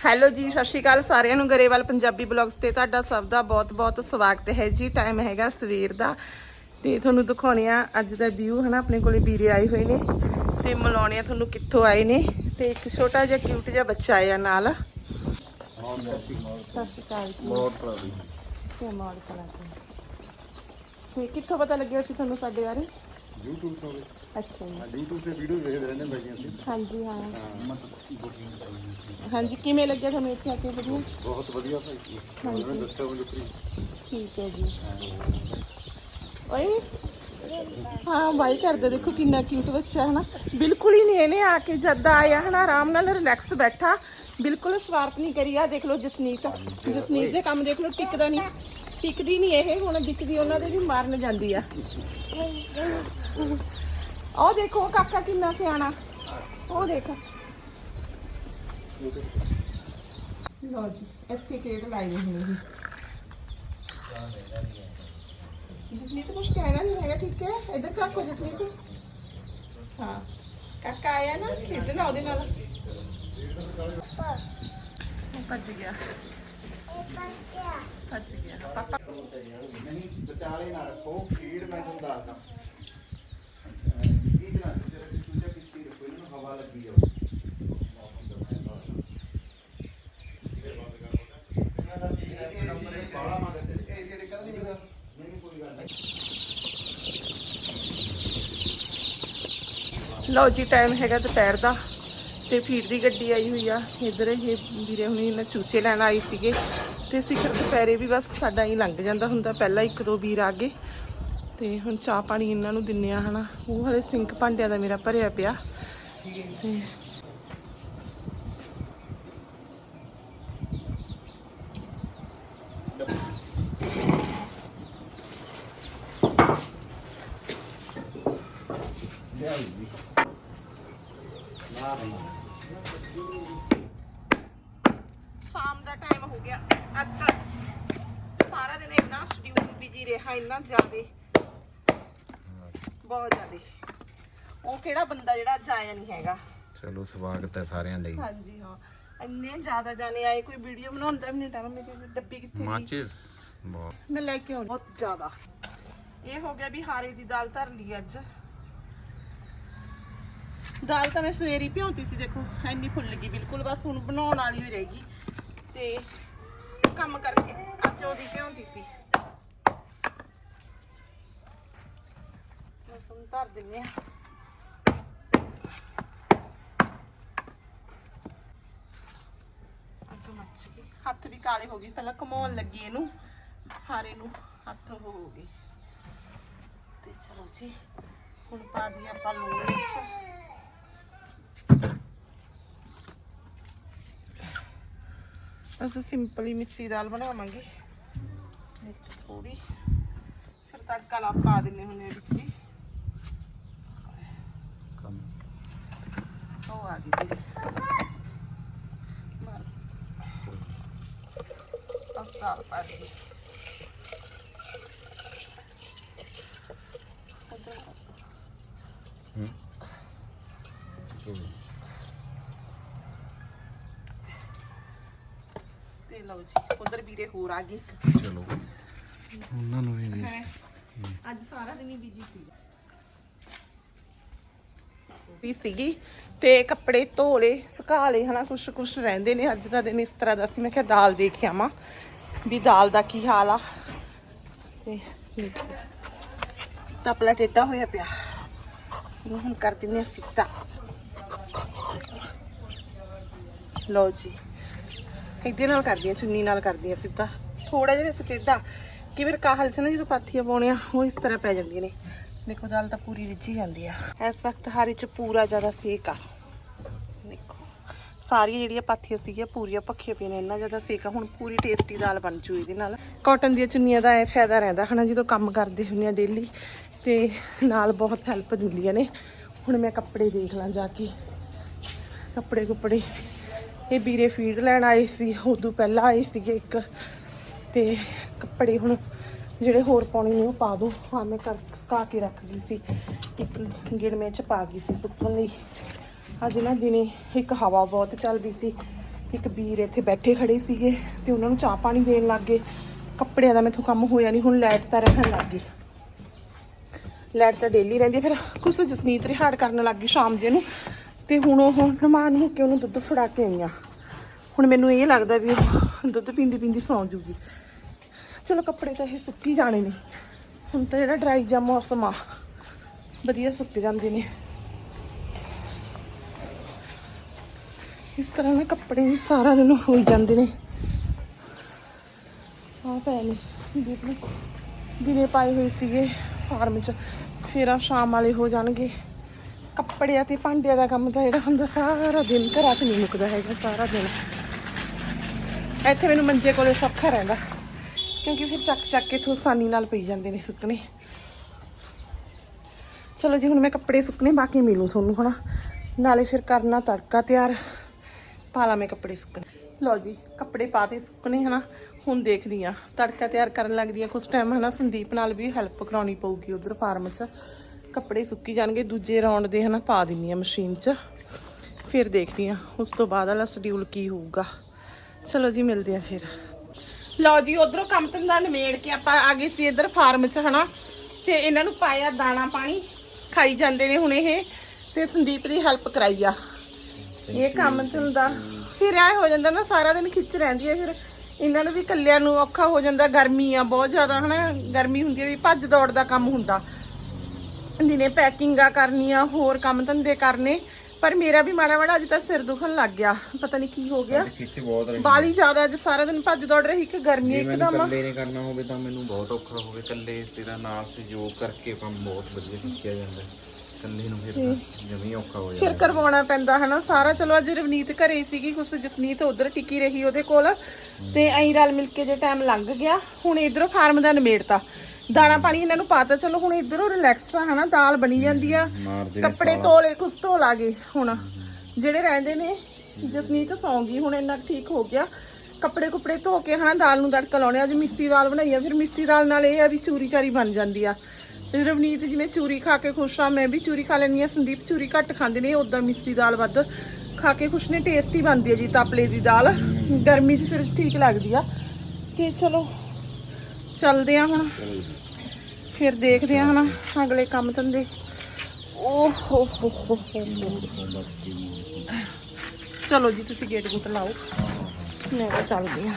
Hello ਜੀ ਸਤਿ ਸ਼੍ਰੀ ਅਕਾਲ ਸਾਰਿਆਂ ਨੂੰ ਗਰੇਵਾਲ ਪੰਜਾਬੀ ਬਲੌਗਸ ਤੇ ਤੁਹਾਡਾ ਸਭ ਦਾ ਬਹੁਤ-ਬਹੁਤ ਸਵਾਗਤ ਹੈ ਜੀ। ਟਾਈਮ ਹੈਗਾ ਸਵੇਰ ਦਾ ਤੇ ਤੁਹਾਨੂੰ ਦਿਖਾਉਣੇ ਆ ਅੱਜ ਦਾ ਵਿਊ ਹਨਾ ਆਪਣੇ ਕੋਲੇ ਵੀਰੇ ਆਏ ਹੋਏ ਨੇ ਤੇ ਮਿਲਾਉਣੇ ਆ ਤੁਹਾਨੂੰ ਕਿੱਥੋਂ ਆਏ ਨੇ ਤੇ ਇੱਕ ਛੋਟਾ ਜਿਹਾ ਕਿਊਟ ਜਿਹਾ ਬੱਚਾ ਆਇਆ ਨਾਲ। ਸਤਿ ਸ਼੍ਰੀ ਅਕਾਲ ਜੀ। ਤੇ ਕਿੱਥੋਂ ਪਤਾ ਲੱਗਿਆ ਸੀ ਤੁਹਾਨੂੰ ਸਾਡੇ ਬਾਰੇ? YouTube ਤੋਂ ਵੀ। ਅੱਛਾ ਜੀ। ਹਾਂ YouTube ਤੇ ਵੀਡੀਓ ਦੇਖਦੇ ਰਹਿੰਦੇ ਬਾਈਆਂ ਸੀ ਹਾਂਜੀ ਹਾਂ। ਹਾਂ। ਬੁਕਿੰਗ ਕਰਾਈ ਹਾਂਜੀ ਕਿਵੇਂ ਲੱਗਿਆ ਤੁਹਾਨੂੰ ਇੱਥੇ ਆ ਕੇ ਵਧੀਆ? ਬਹੁਤ ਵਧੀਆ ਭਾਈ ਜੀ। ਉਹਨਾਂ ਨੇ ਦੱਸਿਆ ਮੈਨੂੰ ਫਰੀ ਠੀਕ ਹੈ ਜੀ। ਓਏ। ਹਾਂ ਬਾਈ ਕਰਦੇ ਦੇਖੋ ਕਿੰਨਾ ਕਿਊਟ ਬੱਚਾ ਹੈ ਨਾ ਬਿਲਕੁਲ ਹੀ ਨਹੀਂ ਇਹਨੇ ਆ ਕੇ ਜਦ ਦਾ ਆਇਆ ਹੈ ਨਾ ਆਰਾਮ ਨਾਲ ਰਿਲੈਕਸ ਬੈਠਾ। ਬਿਲਕੁਲ ਸਵਾਰਥ ਨਹੀਂ ਕਰੀ ਆ ਦੇਖ ਲਓ ਜਸਨੀਤ। ਜਸਨੀਤ ਦੇ ਕੰਮ ਦੇਖ ਲਓ ਟਿਕਦਾ ਨਹੀਂ। ਟਿਕਦੀ ਨਹੀਂ ਇਹ ਹੁਣ ਵਿੱਚ ਦੀ ਉਹਨਾਂ ਦੇ ਵੀ ਮਾਰਨ ਜਾਂਦੀ ਆ। ਉਹ ਦੇਖੋ ਕਾਕਾ ਕਿੰਨਾ ਸਿਆਣਾ। ਉਹ ਦੇਖ। ਲੋ ਜੀ, ਇੱਥੇ ਖੇਡ ਲਾਈ ਹੋਈ ਹੈ ਜਸਨੀਤ ਕੁਝ ਕਹਿਣਾ ਨਹੀਂ ਹੈਗਾ, ਠੀਕ ਹੈ? ਇਧਰ ਚੱਕੋ ਜਸਨੀਤ ਹਾਂ, ਕਾਕਾ ਆਇਆ ਨਾ, ਖੇਡਣਾ ਉਹਦੇ ਨਾਲ। ਭੱਜ ਗਿਆ। ਭੱਜ ਗਿਆ। ਪਾਪਾ ਨਹੀਂ, ਵਿਚਾਲੇ ਨਾ ਰੱਖੋ ਫੀਡ ਮੈਂ ਤੁਹਾਨੂੰ ਦੱਸਦਾ ਫੀਡ ਨਾ ਜਿਹੜਾ ਕਿ ਤੁਸੀਂ ਕਿੱਥੇ ਰੱਖੋ ਇਹਨਾਂ ਨੂੰ ਹਵਾ ਲੱਗੀ ਜਾਓ ਮੌਸਮ ਦਾ ਮੈਂ ਬਾਲਾ ਮਾਰ ਦੇ ਇਹ ਜਿਹੜੇ ਕੱਲ ਨਹੀਂ ਮੇਰਾ ਨਹੀਂ ਕੋਈ ਗੱਲ ਨਹੀਂ ਲਓ ਜੀ ਟਾਈਮ ਹੈਗਾ ਦੁਪਹਿਰ ਦਾ ਤੇ ਫੀਡ ਦੀ ਗੱਡੀ ਆਈ ਹੋਈ ਆ। ਇੱਧਰ ਇਹ ਵੀਰੇ ਹੁਣੀ ਇਹਨਾਂ ਚੂਚੇ ਲੈਣ ਆਏ ਸੀਗੇ ਤੇ ਸਿਖਰ ਦੁਪਹਿਰੇ ਵੀ ਬਸ ਸਾਡਾ ਹੀ ਲੰਘ ਜਾਂਦਾ ਹੁੰਦਾ, ਪਹਿਲਾਂ ਇੱਕ ਦੋ ਵੀਰ ਆ ਗਏ ਤੇ ਹੁਣ ਚਾਹ ਪਾਣੀ ਇਹਨਾਂ ਨੂੰ ਦਿੰਨੇ ਆ ਹਨਾ। ਉਹ ਹਲੇ ਸਿੰਕ ਭਾਂਡਿਆਂ ਦਾ ਮੇਰਾ ਭਰਿਆ ਪਿਆ। ਤੇ ਸ਼ਾਮ ਦਾ ਟਾਈਮ ਹੋ ਗਿਆ। ਅੱਜ ਤਾਂ ਸਾਰਾ ਦਿਨ ਇੰਨਾ ਸ਼ਡਿਊਲ ਬਿਜ਼ੀ ਰਿਹਾ, ਇੰਨਾ ਜ਼ਿਆਦੇ, ਬਹੁਤ ਜ਼ਿਆਦੇ। ਉਹ ਕਿਹੜਾ ਬੰਦਾ ਜਿਹੜਾ ਅੱਜ ਆਇਆ ਨਹੀਂ ਹੈਗਾ? ਚਲੋ ਸਵਾਗਤ ਹੈ ਸਾਰਿਆਂ ਲਈ। ਹਾਂਜੀ ਹਾਂ। ਇੰਨੇ ਜ਼ਿਆਦਾ ਜਾਣੇ ਆਏ ਕੋਈ ਵੀਡੀਓ ਬਣਾਉਂਦਾ ਵੀ ਨਹੀਂ ਟਾਈਮ ਮੇਰੇ ਡੱਬੀ ਕਿੱਥੇ ਗਈ? ਮਾਚਿਸ ਬਹੁਤ। ਮੈਂ ਲੈ ਕੇ ਆਉਣੀ ਬਹੁਤ ਜ਼ਿਆਦਾ। ਇਹ ਹੋ ਗਿਆ ਵੀ ਹਾਰੇ ਦੀ ਦਾਲ ਧਰ ਲਈ ਅੱਜ। ਦਾਲ ਤਾਂ ਮੈਂ ਸਵੇਰੀ ਭਿਉਂਤੀ ਸੀ ਦੇਖੋ ਐਨੀ ਫੁੱਲ ਗਈ ਬਿਲਕੁਲ ਬਸ ਹੁਣ ਬਣਾਉਣ ਵਾਲੀ ਹੀ ਰਹੇਗੀ ਤੇ ਕੰਮ ਕਰਕੇ ਅੱਜ ਉਹਦੀ ਭਿਉਂਤੀ ਸੀ। ਹੁਣ ਧਰ ਦਿੰਨੇ ਆ। ਹੱਥ ਵੀ ਕਾਲੇ ਹੋ ਗਏ। ਪਹਿਲਾਂ ਘਮਾਉਣ ਲੱਗੀ ਇਹਨੂੰ। ਹਾਰੇ ਨੂੰ ਹੱਥ ਹੋ ਗਈ ਤੇ ਚਲੋ ਜੀ ਹੁਣ ਪਾ ਦੀ ਆਪਾਂ ਲੂਣ ਵਿੱਚ ਅਸੀਂ ਸਿੰਪਲ ਮਿੱਸੀ ਦਾਲ ਬਣਾਵਾਂਗੇ। ਵਿੱਚ ਥੋੜੀ ਫਿਰ ਤੜਕਾ ਲਾ ਪਾ ਦਿੰਨੇ ਆ ਵਿੱਚ ਕੰਮ। ਉਹ ਆ ਗਈ ਜੀ ਮਾਰ ਅਸਦਾਰ ਪਾ ਦੀ ਤੇ ਲਓ ਜੀ ਉਧਰ ਵੀਰੇ ਹੋਰ ਆ ਗਏ ਇੱਕ। ਚਲੋ। ਉਹਨਾਂ ਨੂੰ ਵੀ ਦੇ। ਹੈ? ਅੱਜ ਸਾਰਾ ਦਿਨ ਹੀ ਬਿਜ਼ੀ ਸੀ। ਵੀ ਸੀਗੀ ਤੇ ਕੱਪੜੇ ਧੋ ਲਏ ਸੁਕਾ ਲਏ ਹਨਾ ਕੁਛ ਕੁਛ ਰਹਿੰਦੇ ਨੇ ਅੱਜ ਦਾ ਦਿਨ ਇਸ ਤਰ੍ਹਾਂ ਦਾ ਸੀ। ਮੈਂ ਕਿਹਾ ਦਾਲ ਦੇਖ ਆਵਾਂ। ਵੀ ਦਾਲ ਦਾ ਕੀ ਹਾਲ ਆ? ਤੇ ਦੇਖੋ, ਤਪਲਾ ਟੇਟਾ ਹੋਇਆ ਪਿਆ। ਇਹਨੂੰ ਹੁਣ ਕਰ ਦਿੰਦੇ ਹਾਂ ਸਿੱਧਾ ਲਓ ਜੀ ਇਹਦੇ ਨਾਲ ਕਰਦੀ ਹਾਂ ਚੁੰਨੀ ਨਾਲ ਕਰਦੀ ਹਾਂ ਸਿੱਧਾ ਥੋੜਾ ਜਿਹਾ ਵੈਸੇ ਟੇਢਾ। ਕਿ ਫਿਰ ਕਾਹਲ ਚ ਨਾ ਜਦੋਂ ਪਾਥੀਆਂ ਪਾਉਣੀਆਂ ਉਹ ਇਸ ਤਰ੍ਹਾਂ ਪੈ ਜਾਂਦੀਆਂ ਨੇ। ਦੇਖੋ ਦਾਲ ਤਾਂ ਪੂਰੀ ਰਿੱਝੀ ਜਾਂਦੀ ਆ। ਇਸ ਵਕਤ ਹਾਰੇ ਚ ਪੂਰਾ ਜ਼ਿਆਦਾ ਸੇਕ ਆ। ਸਾਰੀਆਂ ਜਿਹੜੀਆਂ ਪਾਥੀਆਂ ਸੀਗੀਆਂ, ਪੂਰੀਆਂ ਪੱਖੀਆਂ ਪਈਆਂ ਨੇ ਇੰਨਾ ਜ਼ਿਆਦਾ ਸੇਕ ਹੁਣ ਪੂਰੀ ਟੇਸਟੀ ਦਾਲ ਬਣ ਜੂ ਇਹਦੇ ਨਾਲ। ਕਾਟਨ ਦੀਆਂ ਚੁੰਨੀਆਂ ਦਾ ਇਹ ਫਾਇਦਾ ਰਹਿੰਦਾ ਹਨਾ, ਜਦੋਂ ਕੰਮ ਕਰਦੇ ਹੁੰਦੇ ਆ ਡੇਲੀ ਤੇ ਨਾਲ ਬਹੁਤ ਹੈਲਪ ਦਿੰਦੀਆਂ ਨੇ। ਹੁਣ ਮੈਂ ਕੱਪੜੇ ਦੇਖ ਲਾਂ ਜਾ ਕੇ। ਕੱਪੜੇ ਕੁਪੜੇ। ਇਹ ਵੀਰੇ ਫੀਡ ਲੈਣ ਆਏ ਸੀ, ਉਦੋਂ ਪਹਿਲਾਂ ਆਏ ਸੀਗੇ ਇੱਕ। ਤੇ ਕੱਪੜੇ ਹੁਣ ਜਿਹੜੇ ਹੋਰ ਪਾਉਣੇ ਨੇ ਉਹ ਪਾ ਦੋ। ਹਾਂ ਮੈਂ ਕਰ ਸੁਕਾ ਕੇ ਰੱਖ ਗਈ ਸੀ। ਇੱਕ ਗਿੜਮੇ ਚ ਪਾ ਗਈ ਸੀ ਸੁੱਕਣ ਲਈ। ਅੱਜ ਨਾ ਦਿਨੇ ਇੱਕ ਹਵਾ ਬਹੁਤ ਚੱਲਦੀ ਸੀ। ਇੱਕ ਵੀਰ ਇੱਥੇ ਬੈਠੇ ਖੜੇ ਸੀਗੇ ਤੇ ਉਹਨਾਂ ਨੂੰ ਚਾਹ ਪਾਣੀ ਦੇਣ ਲੱਗ ਗਏ। ਕੱਪੜਿਆਂ ਦਾ ਮੈਥੋਂ ਕੰਮ ਹੋਇਆ ਨਹੀਂ, ਹੁਣ ਲਾਈਟ ਤਾਂ ਰਹਿਣ ਲੱਗ ਗਈ। ਲਾਈਟ ਤਾਂ ਡੇਲੀ ਰਹਿੰਦੀ ਫਿਰ ਕੁਛ ਜਸਮੀਤ ਰਿਹਾੜ ਕਰਨ ਲੱਗ ਗਈ ਸ਼ਾਮ ਜੇ ਨੂੰ। ਤੇ ਹੁਣ ਉਹ ਨਮਾਨ ਹੋ ਕੇ ਉਹਨੂੰ ਦੁੱਧ ਫੜਾ ਕੇ ਆਈਆਂ। ਹੁਣ ਮੈਨੂੰ ਇਹ ਲੱਗਦਾ ਵੀ ਉਹ ਦੁੱਧ ਪੀਂਦੀ ਪੀਂਦੀ ਸੌਂ ਜੂਗੀ। ਚਲੋ ਕੱਪੜੇ ਤਾਂ ਇਹ ਸੁੱਕੀ ਜਾਣੇ ਨੇ। ਹੁਣ ਤਾਂ ਜਿਹੜਾ ਡਰਾਈ ਜਾਂ ਮੌਸਮ ਆ, ਵਧੀਆ ਸੁੱਕ ਜਾਂਦੇ ਨੇ। ਇਸ ਤਰ੍ਹਾਂ ਨਾ ਕੱਪੜੇ ਵੀ ਸਾਰਾ ਦਿਨ ਹੋਈ ਜਾਂਦੇ ਨੇ। ਆ ਪੈ ਨਹੀਂ ਦੇਖ ਲਓ ਦਿਨੇ ਪਾਏ ਹੋਏ ਸੀਗੇ ਫਾਰਮ 'ਚ। ਫਿਰ ਆ ਸ਼ਾਮ ਵਾਲੇ ਹੋ ਜਾਣਗੇ। ਕੱਪੜਿਆਂ ਤੇ ਭਾਂਡਿਆਂ ਦਾ ਕੰਮ ਤਾਂ ਜਿਹੜਾ ਹੁੰਦਾ ਸਾਰਾ ਦਿਨ ਘਰਾਂ 'ਚ ਨਹੀਂ ਮੁੱਕਦਾ ਹੈਗਾ, ਸਾਰਾ ਦਿਨ। ਇੱਥੇ ਮੈਨੂੰ ਮੰਜੇ ਕੋਲੇ ਸੌਖਾ ਰਹਿੰਦਾ, ਕਿਉਂਕਿ ਫਿਰ ਚੱਕ ਚੱਕ ਕੇ ਤੋਂ ਆਸਾਨੀ ਨਾਲ ਪਈ ਜਾਂਦੇ ਨੇ ਸੁੱਕਣੇ। ਚਲੋ ਜੀ, ਹੁਣ ਮੈਂ ਕੱਪੜੇ ਸੁੱਕਣੇ, ਬਾਕੀ ਮਿਲੂ ਤੁਹਾਨੂੰ ਹੁਣ ਨਾਲੇ ਫਿਰ ਕਰਨਾ ਤੜਕਾ ਤਿਆਰ। ਪਾਲਾ ਮੈਂ ਕੱਪੜੇ ਸੁੱਕਣੇ। ਲਓ ਜੀ, ਕੱਪੜੇ ਪਾਤੇ ਸੁੱਕਣੇ, ਹਨਾ? ਹੁਣ ਦੇਖਦੀ ਆ ਤੜਕਾ ਤਿਆਰ ਕਰਨ ਲੱਗਦੀ ਆ ਕੁਝ ਟਾਈਮ ਹਨਾ? ਸੰਦੀਪ ਨਾਲ ਵੀ ਹੈਲਪ ਕਰਾਉਣੀ ਪਊਗੀ ਉਧਰ ਫਾਰਮ 'ਚ। ਕੱਪੜੇ ਸੁੱਕੀ ਜਾਣਗੇ, ਦੂਜੇ ਰਾਉਂਡ ਦੇ, ਹਨਾ? ਪਾ ਦਿੰਨੀ ਆ ਮਸ਼ੀਨ 'ਚ। ਫਿਰ ਦੇਖਦੀ ਆ ਉਸ ਤੋਂ ਬਾਅਦ ਵਾਲਾ ਸ਼ਡਿਊਲ ਕੀ ਹੋਊਗਾ। ਚਲੋ ਜੀ, ਮਿਲਦੇ ਆ ਫਿਰ। ਲਓ ਜੀ, ਉਧਰੋਂ ਕੰਮ ਧੰਦਾ ਨਿਮੇੜ ਕੇ ਆਪਾਂ ਆ ਗਏ ਸੀ ਇੱਧਰ ਫਾਰਮ 'ਚ, ਹਨਾ? ਤੇ ਇਹਨਾਂ ਨੂੰ ਪਾਇਆ ਦਾਣਾ ਪਾਣੀ। ਖਾਈ ਜਾਂਦੇ ਨੇ ਹੁਣ ਇਹ। ਤੇ ਸੰਦੀਪ ਦੀ ਹੈਲਪ ਕਰਾਈ ਆ। ਇਹ ਕੰਮ ਧੰਦਾ। ਫਿਰ ਐ ਹੋ ਜਾਂਦਾ ਨਾ ਸਾਰਾ ਦਿਨ ਖਿੱਚ ਰਹਿੰਦੀ ਹੈ ਫਿਰ। ਇਹਨਾਂ ਨੂੰ ਵੀ ਕੱਲਿਆਂ ਨੂੰ ਔਖਾ ਹੋ ਜਾਂਦਾ ਗਰਮੀ ਆ ਬਹੁਤ ਜ਼ਿਆਦਾ ਹਨਾ। ਗਰਮੀ ਹੁੰਦੀ ਹੈ ਵੀ ਭੱਜ ਦੌੜ ਦਾ ਕੰਮ ਹੁੰਦਾ। ਦਿਨੇ ਪੈਕਿੰਗਾਂ ਕਰਨੀਆਂ ਹੋਰ ਕੰਮ ਧੰਦੇ ਕਰਨੇ। ਪਰ ਮੇਰਾ ਵੀ ਮਾੜਾ ਮਾੜਾ ਅੱਜ ਤਾਂ ਸਿਰ ਦੁਖਣ ਲੱਗ ਗਿਆ। ਪਤਾ ਨਹੀਂ ਕੀ ਹੋ ਗਿਆ। ਖਿੱਚ ਬਹੁਤ ਰਹੀ। ਬਾਲੀ ਜ਼ਿਆਦਾ ਅੱਜ ਸਾਰਾ ਦਿਨ ਭੱਜ ਦੌੜ ਰਹੀ ਕਿ ਗਰਮੀ ਇੱਕਦਮ। ਇਕੱਲੇ ਨੇ ਕਰਨਾ ਹੋਵੇ ਤਾਂ ਮੈਨੂੰ ਬਹੁਤ ਔਖਾ ਹੋਵੇ। ਇਕੱਲੇ ਤੇਰਾ ਨਾਲ ਸਹਿਯੋਗ ਕਰਕੇ ਕੰਮ ਬਹੁਤ ਵਧੀਆ ਸਿੱਖਿਆ ਜਾਂਦਾ। ਨੂੰ ਫਿਰ ਤਾਂ ਜਮੀ ਔਖਾ ਹੋ ਫਿਰ ਜਾਂਦਾ। ਕਰਵਾਉਣਾ ਪੈਂਦਾ ਹਨਾ? ਸਾਰਾ ਚਲੋ ਅੱਜ ਰਵਨੀਤ ਘਰੇ ਸੀਗੀ ਕੁਛ ਜਸਨੀਤ ਉਧਰ ਟਿੱਕੀ ਰਹੀ ਉਹਦੇ ਕੋਲ। ਤੇ ਐਂ ਰਲ ਮਿਲ ਕੇ ਜੇ ਟਾਈਮ ਲੰਘ ਗਿਆ ਹੁਣ ਇਧਰੋਂ ਫਾਰਮ ਦਾ ਨਿਮੇੜਤਾ ਦਾਣਾ ਪਾਣੀ ਇਹਨਾਂ ਨੂੰ ਪਾਤਾ ਚਲੋ ਹੁਣ ਇਧਰੋਂ ਰਿਲੈਕਸ ਆ ਹਨਾ? ਦਾਲ ਬਣੀ ਜਾਂਦੀ ਆ। ਮਾਰਦੇ ਨੇ ਕੱਪੜੇ ਧੋਲੇ ਕੁਛ ਧੋ ਲਾਗੇ ਹੁਣ। ਜਿਹੜੇ ਰਹਿੰਦੇ ਨੇ ਜਸਨੀਤ ਸੌਂ ਗਈ ਹੁਣ ਇੰਨਾ ਠੀਕ ਹੋ ਗਿਆ। ਕੱਪੜੇ ਕੁਪੜੇ ਧੋ ਕੇ ਹਨਾ? ਦਾਲ ਨੂੰ ਤੜਕਾ ਲਾਉਣੇ ਅੱਜ ਮਿੱਸੀ ਦਾਲ ਬਣਾਈ ਆ ਫਿਰ ਮਿੱਸੀ ਦਾਲ ਨਾਲ ਇਹ ਆ ਵੀ ਚੂਰੀ ਚਾਰੀ ਬਣ ਜਾਂਦੀ ਆ। ਰਵਨੀਤ ਜਿਵੇਂ ਚੂਰੀ ਖਾ ਕੇ ਖੁਸ਼ ਆ ਮੈਂ ਵੀ ਚੂਰੀ ਖਾ ਲੈਂਦੀ ਆ ਸੰਦੀਪ ਚੂਰੀ ਘੱਟ ਖਾਂਦੇ ਨੇ ਉਦਾਂ ਮਿੱਸੀ ਦਾਲ ਵੱਧ ਖਾ ਕੇ ਖੁਸ਼ ਨੇ ਟੇਸਟੀ ਬਣਦੀ ਹੈ ਜੀ ਤਾਪਲੇ ਦੀ ਦਾਲ ਗਰਮੀ 'ਚ ਫਿਰ ਠੀਕ ਲੱਗਦੀ ਆ ਤੇ ਚਲੋ ਚੱਲਦੇ ਆ ਹੁਣ ਫਿਰ ਦੇਖਦੇ ਆ ਹਨਾ ਅਗਲੇ ਕੰਮ ਧੰਦੇ ਓਹ ਹੋ ਹੋ ਹੋ ਚਲੋ ਜੀ ਤੁਸੀਂ ਗੇਟ ਗੁੱਟ ਲਾਓ ਮੈਂ ਤਾਂ ਚੱਲਦੀ ਆ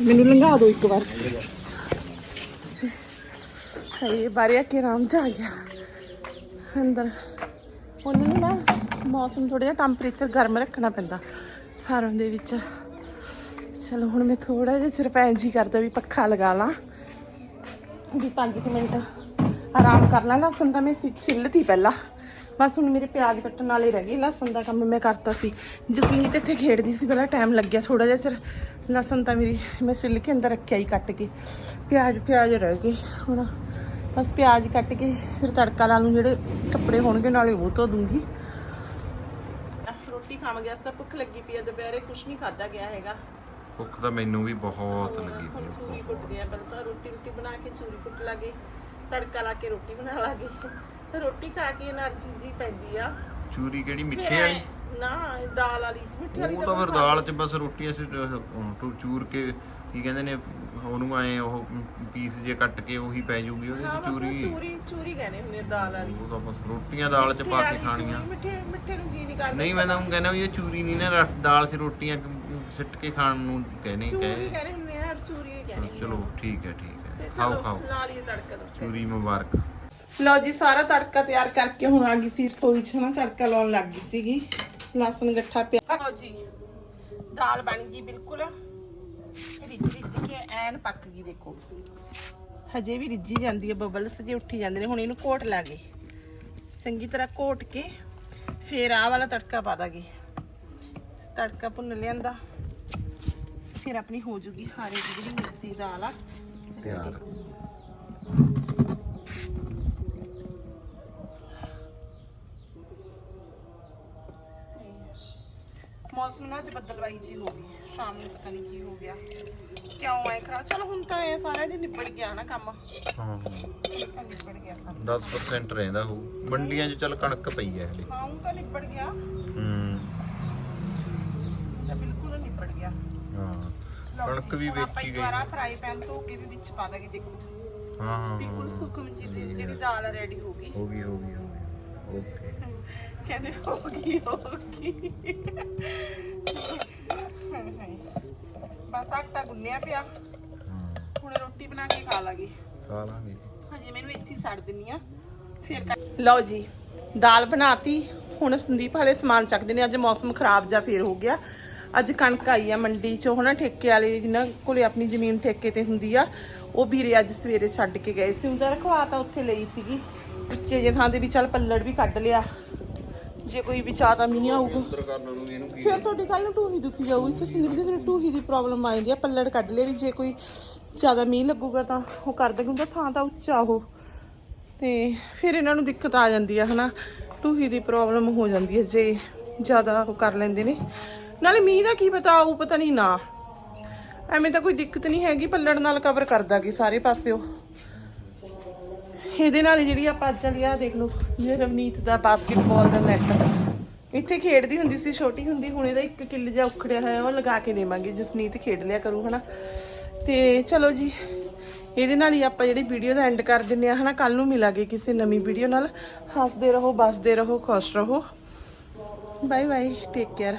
ਮੈਨੂੰ ਲੰਘਾ ਦਿਓ ਇੱਕ ਵਾਰ ਹਾਏ ਆ ਕੇ ਆਰਾਮ ਜਾ ਗਿਆ। ਅੰਦਰ। ਉਹਨਾਂ ਨੂੰ ਨਾ ਮੌਸਮ ਥੋੜਾ ਜਿਹਾ ਟੈਂਪਰੇਚਰ ਗਰਮ ਰੱਖਣਾ ਪੈਂਦਾ ਫਾਰਮ ਦੇ ਵਿੱਚ। ਚਲੋ, ਹੁਣ ਮੈਂ ਥੋੜਾ ਜਿਹਾ ਸਿਰ ਪੈਣ ਜੀ ਕਰਦਾ ਵੀ ਪੱਖਾ ਲਗਾ ਲਾਂ। ਵੀ 5 ਮਿੰਟ ਆਰਾਮ ਕਰ ਲਾਂ। ਲਸਣ ਤਾਂ ਮੈਂ ਸਿ- ਛਿੱਲਤੀ ਪਹਿਲਾਂ। ਬਸ ਹੁਣ ਮੇਰੇ ਪਿਆਜ਼ ਕੱਟਣ ਵਾਲੇ ਰਹਿ ਗਏ। ਲਸਣ ਦਾ ਕੰਮ ਮੈਂ ਕਰਤਾ ਸੀ। ਜਸਨੀਤ ਇੱਥੇ ਖੇਡਦੀ ਸੀ ਪਹਿਲਾਂ ਟਾਈਮ ਲੱਗਿਆ ਥੋੜਾ ਜਿਹਾ ਚਿਰ। ਲਸਣ ਤਾਂ ਮੇਰੀ ਮੈਂ ਛਿੱਲ ਕੇ ਅੰਦਰ ਰੱਖਿਆ ਹੀ ਕੱਟ ਕੇ। ਪਿਆਜ਼ ਪਿਆਜ਼ ਰਹਿ ਗਏ। ਹੁਣ ਬਸ ਪਿਆਜ਼ ਕੱਟ ਕੇ ਫਿਰ ਤੜਕਾ ਲਾ ਲੂੰ ਜਿਹੜੇ ਕੱਪੜੇ ਹੋਣਗੇ ਨਾਲੇ ਉਹ ਧੋ ਦੂੰਗੀ। ਰੋਟੀ ਖਾਮ ਗਿਆ ਤਾਂ ਭੁੱਖ ਲੱਗੀ ਪਈ ਆ ਦੁਪਹਿਰੇ ਕੁਝ ਨਹੀਂ ਖਾਦਾ ਗਿਆ ਹੈਗਾ। ਭੁੱਖ ਤਾਂ ਮੈਨੂੰ ਵੀ ਬਹੁਤ ਲੱਗੀ ਪਈ ਆ ਚੂਰੀ ਕੁੱਟ ਗਿਆ ਪਹਿਲਾਂ ਤਾਂ ਰੋਟੀ ਰੋਟੀ ਬਣਾ ਕੇ ਚੂਰੀ ਕੁੱਟ ਲਾਗੇ ਤੜਕਾ ਲਾ ਕੇ ਰੋਟੀ ਬਣਾ ਲਾਗੇ। ਤੇ ਰੋਟੀ ਖਾ ਕੇ એનર્ਜੀ ਜੀ ਪੈਂਦੀ ਆ। ਚੂਰੀ ਕਿਹੜੀ ਮਿੱਠੇ ਵਾਲੀ? ਨਾ ਇਹ ਦਾਲ ਵਾਲੀ ਮਿੱਠੀ ਵਾਲੀ ਉਹ ਤਾਂ ਫਿਰ ਦਾਲ 'ਚ ਬਸ ਰੋਟੀਆਂ ਸਿ ਟੂ ਚੂਰ ਕੇ ਕੀ ਕਹਿੰਦੇ ਨੇ ਉਹਨੂੰ ਐ ਉਹ ਪੀਸ ਜੇ ਕੱਟ ਕੇ ਉਹੀ ਪੈ ਜੂਗੀ ਉਹਦੇ 'ਚ ਚੂਰੀ। ਚੂਰੀ ਚੂਰੀ ਕਹਿੰਦੇ ਹੁੰਦੇ ਆ ਦਾਲ ਵਾਲੀ। ਉਹ ਤਾਂ ਬਸ ਰੋਟੀਆਂ ਦਾਲ 'ਚ ਪਾ ਕੇ ਖਾਣੀਆਂ। ਮਿੱਠੇ ਮਿੱਠੇ ਨੂੰ ਜੀ ਨਹੀਂ ਕਰਦਾ। ਨਹੀਂ ਮੈਂ ਤਾਂ ਉਹ ਕਹਿੰਦਾ ਵੀ ਇਹ ਚੂਰੀ ਨਹੀਂ ਨਾ ਰਾ- ਦਾਲ 'ਚ ਰੋਟੀਆਂ ਸਿੱਟ ਕੇ ਖਾਣ ਨੂੰ ਕਹਿੰਦੇ ਚੂਰੀ ਕਹੇ। ਕਹਿੰਦੇ ਹੁੰਦੇ ਆ ਚੂਰੀ ਹੀ ਕਹਿੰਦੇ ਹੁੰਦੇ ਆ। ਚਲੋ ਠੀਕ ਹੈ ਠੀਕ ਹੈ। ਖਾਓ ਖਾਓ। ਤੜਕਾ ਦੋ। ਚੂਰੀ ਮੁਬਾਰਕ। ਲਓ ਜੀ ਸਾਰਾ ਤੜਕਾ ਤਿਆਰ ਕਰਕੇ ਹੁਣ ਆ ਗਈ ਸੀ ਰਸੋਈ 'ਚ ਨਾ ਤੜਕਾ ਲਾਉਣ ਲੱਗ ਗਈ ਸੀਗੀ। ਲਸਣ ਗੱਠਾ ਪਿਆ। ਲਓ ਜੀ ਦਾਲ ਬਣ ਗਈ ਬਿਲਕੁਲ। ਰਿੱਝ ਰਿੱਝ ਕੇ ਐਨ ਪੱਕ ਗਈ ਦੇਖੋ। ਹਜੇ ਵੀ ਰਿੱਝੀ ਜਾਂਦੀ ਹੈ ਬਬਲਸ ਜੇ ਉੱਠੀ ਜਾਂਦੇ ਨੇ ਹੁਣ ਇਹਨੂੰ ਕੋਟ ਲਾ ਗਏ ਚੰਗੀ ਤਰ੍ਹਾਂ ਕੋਟ ਕੇ ਫੇਰ ਆਹ ਵਾਲਾ ਤੜਕਾ ਪਾ ਦਾਂਗੇ। ਤੜਕਾ ਭੁੰਨ ਲਿਆਂਦਾ ਫਿਰ ਆਪਣੀ ਹੋ ਜੂਗੀ ਹਾਰੇ ਦੀ ਜਿਹੜੀ ਮਿੱਸੀ ਦਾਲ ਆ। ਤਿਆਰ। ਮੌਸਮ ਨਾ ਅੱਜ ਬੱਦਲਵਾਈ ਜੀ ਹੋ ਗਈ। ਸ਼ਾਮ ਨੂੰ ਪਤਾ ਨਹੀਂ ਕੀ ਹੋ ਗਿਆ। ਕਿਉਂ ਐ ਖਰਾ ਚਲੋ ਹੁਣ ਤਾਂ ਇਹ ਸਾਰਾ ਦਿਨ ਨਿਬੜ ਗਿਆ ਨਾ ਕੰਮ। ਹਾਂ। ਹੁਣ ਤਾਂ ਨਿਬੜ ਗਿਆ ਸਾਰਾ 10% ਰਹਿੰਦਾ ਹੋ ਮੰਡੀਆਂ 'ਚ ਚੱਲ ਕਣਕ ਪਈ ਹੈ ਹਲੇ। ਹਾਂ ਹੁਣ ਤਾਂ ਨਿਬੜ ਗਿਆ। ਹੂੰ। ਲਿਬੜ ਗਿਆ। ਹਾਂ। ਲਓ ਕਣਕ ਵੀ ਹੁਣ ਆਪਾਂ ਵੇਚੀ ਇੱਕ ਗਈ। ਵਾਰਾ ਫਰਾਈ ਪੈਨ ਧੋ ਕੇ ਵੀ ਵਿੱਚ ਪਾ ਦਾਂਗੇ ਦੇਖੋ। ਹਾਂ। ਹਾਂ ਬਿਲਕੁਲ ਸੁੱਕਮ ਜੀ ਦੀ ਜਿਹੜੀ ਦਾਲ ਰੈਡੀ ਹੋ ਗਈ। ਹੋ ਗਈ ਹੋ ਗਈ ਹੋ ਕਹਿੰਦੇ ਹੋ ਗਈ ਹੋ ਗਈ। ਬਸ ਆਟਾ ਗੁੰਨਿਆ ਪਿਆ। ਹਾਂ ਹੁਣ ਰੋਟੀ ਬਣਾ ਕੇ ਖਾ ਲਾਂਗੇ। ਖਾ ਲਾਂਗੇ। ਹਜੇ ਮੈਨੂੰ ਇੱਥੇ ਹੀ ਛੱਡ ਦਿੰਨੀ ਆ। ਫਿਰ ਕੱਟ- ਲਓ ਜੀ ਦਾਲ ਬਣਾਤੀ। ਹੁਣ ਸੰਦੀਪ ਹਲੇ ਸਮਾਨ ਚੱਕਦੇ ਨੇ। ਅੱਜ ਮੌਸਮ ਖਰਾਬ ਜਾ ਫੇਰ ਹੋ ਗਿਆ। ਅੱਜ ਕਣਕ ਆਈ ਆ ਮੰਡੀ ਚੋਂ ਹਨਾ ਠੇਕੇ ਵਾਲੇ ਜਿਨ੍ਹਾਂ ਕੋਲੇ ਆਪਣੀ ਜ਼ਮੀਨ ਠੇਕੇ ਤੇ ਹੁੰਦੀ ਆ ਉਹ ਵੀਰੇ ਅੱਜ ਸਵੇਰੇ ਛੱਡ ਕੇ ਗਏ ਸੀ। ਉਹਦਾ ਰਖਵਾ ਤਾਂ ਉੱਥੇ ਲਈ ਸੀਗੀ। ਉੱਚੇ ਜੇ ਥਾਂ ਦੇ ਵੀ ਚੱਲ ਪੱਲੜ ਵੀ ਕੱਢ ਲਿਆ। ਜੇ ਕੋਈ ਵੀ ਜ਼ਿਆਦਾ ਮੀਂਹ ਆਊਗਾ ਅੰਦਰ ਇਹਨੂੰ ਕੀ ਫਿਰ ਤੁਹਾਡੀ ਕੱਲ ਨੂੰ ਟੂਹੀ ਦੁਖੀ ਜਾਊਗੀ। ਕਿ ਸੰਦੀਪ ਦੇ ਟੂਹੀ ਦੀ ਪ੍ਰੋਬਲਮ ਆ ਜਾਂਦੀ ਆ ਪੱਲੜ ਕੱਢ ਲਿਆ ਵੀ ਜੇ ਕੋਈ ਜ਼ਿਆਦਾ ਮੀਂਹ ਲੱਗੂਗਾ ਤਾਂ ਉਹ ਕਰ ਦੇਗਾ ਥਾਂ ਤਾਂ ਉੱਚਾ ਉਹ। ਤੇ ਫਿਰ ਇਹਨਾਂ ਨੂੰ ਦਿੱਕਤ ਆ ਜਾਂਦੀ ਆ ਹਨਾ? ਟੂਹੀ ਦੀ ਪ੍ਰੋਬਲਮ ਹੋ ਜਾਂਦੀ ਹੈ ਜੇ ਜ਼ਿਆਦਾ ਉਹ ਕਰ ਲੈਂਦੇ ਨੇ। ਨਾਲੇ ਮੀਂਹ ਦਾ ਕੀ ਪਤਾ ਆਊ ਪਤਾ ਨਹੀਂ ਨਾ। ਐਵੇਂ ਤਾਂ ਕੋਈ ਦਿੱਕਤ ਨਹੀਂ ਹੈਗੀ ਪੱਲੜ ਨਾਲ ਕਵਰ ਕਰ ਦਾਂਗੇ ਸਾਰੇ ਪਾਸਿਓ ਇਹਦੇ ਨਾਲ ਹੀ ਜਿਹੜੀ ਆਪਾਂ ਅੱਜ ਵਾਲੀ ਆ ਦੇਖ ਲਓ ਜੇ ਰਵਨੀਤ ਦਾ ਬਾਸਕਟਬਾਲ ਦਾ ਨੈਟ ਇੱਥੇ ਖੇਡਦੀ ਹੁੰਦੀ ਸੀ, ਛੋਟੀ ਹੁੰਦੀ, ਹੁਣ ਇਹਦਾ ਇੱਕ ਕਿੱਲ ਜਿਹਾ ਉਖੜਿਆ ਹੋਇਆ, ਉਹ ਲਗਾ ਕੇ ਦੇਵਾਂਗੇ, ਜਸਨੀਤ ਖੇਡ ਲਿਆ ਕਰੂ, ਹਨਾ। ਤੇ ਚਲੋ ਜੀ, ਇਹਦੇ ਨਾਲ ਹੀ ਆਪਾਂ ਜਿਹੜੀ ਵੀਡੀਓ ਦਾ ਐਂਡ ਕਰ ਦਿੰਨੇ ਆ, ਹਨਾ। ਕੱਲ ਨੂੰ ਮਿਲਾਂਗੇ ਕਿਸੇ ਨਵੀਂ ਵੀਡੀਓ ਨਾਲ। ਹੱਸਦੇ ਰਹੋ, ਬਸਦੇ ਰਹੋ, ਖੁਸ਼ ਰਹੋ। Bye bye take care